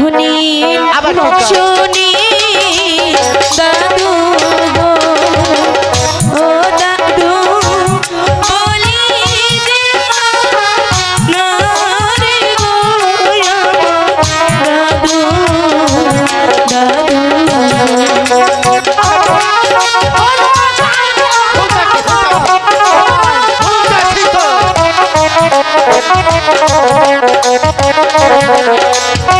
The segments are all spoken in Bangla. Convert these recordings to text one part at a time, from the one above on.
ধনী আবার শুনি দাদু Thank you.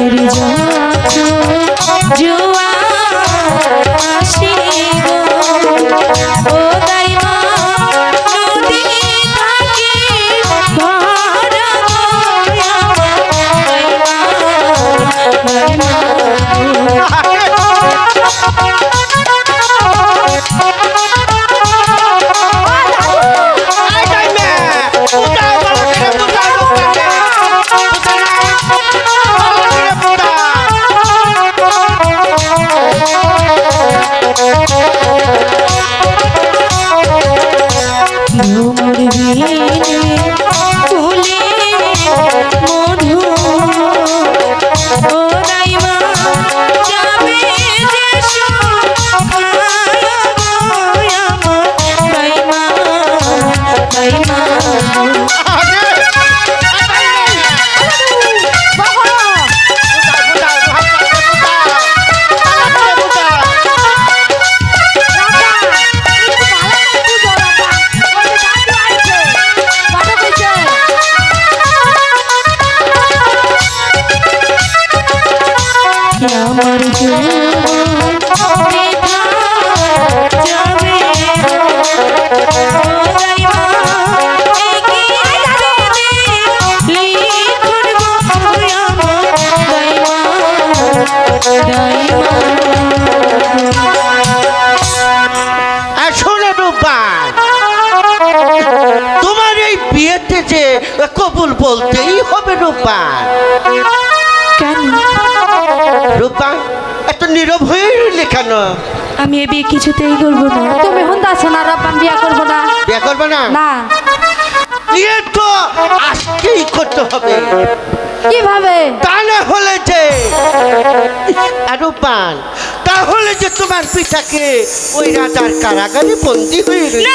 তোর যত এসেছে কবুল বলতেই হবে রূপা। কেন? রূপা এত নীরব হয়ে কেন? আমি এ বিয়ে কিছুতেই করব না। তুমি হুন আছো না রপান বিয়ে করব না। বিয়ে করব না? না। বিয়ে তো আজকেই করতে হবে। কীভাবে? তাহলে হলে যে আরও পান তাহলে যে তোমার পিতাকে ওই রাজার কারাগারে বন্দি হয়ে রয়েছে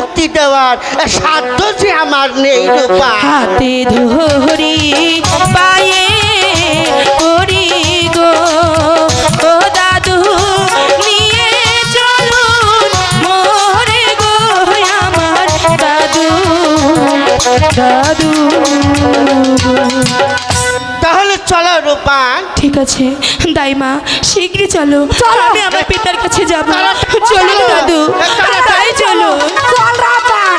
মুক্তি দেওয়ার সাধ্য যে আমার নেই রূপা। হাতে ধরি, পায়ে করি গো। দাদু, নিয়ে মোরে গো আমার দাদু। দাদু ঠিক আছে। তাই মা শীঘ্রই চলো। আমি আমার পিতার কাছে যাব। চলো। দাদু। তাই চলো। চল রাতান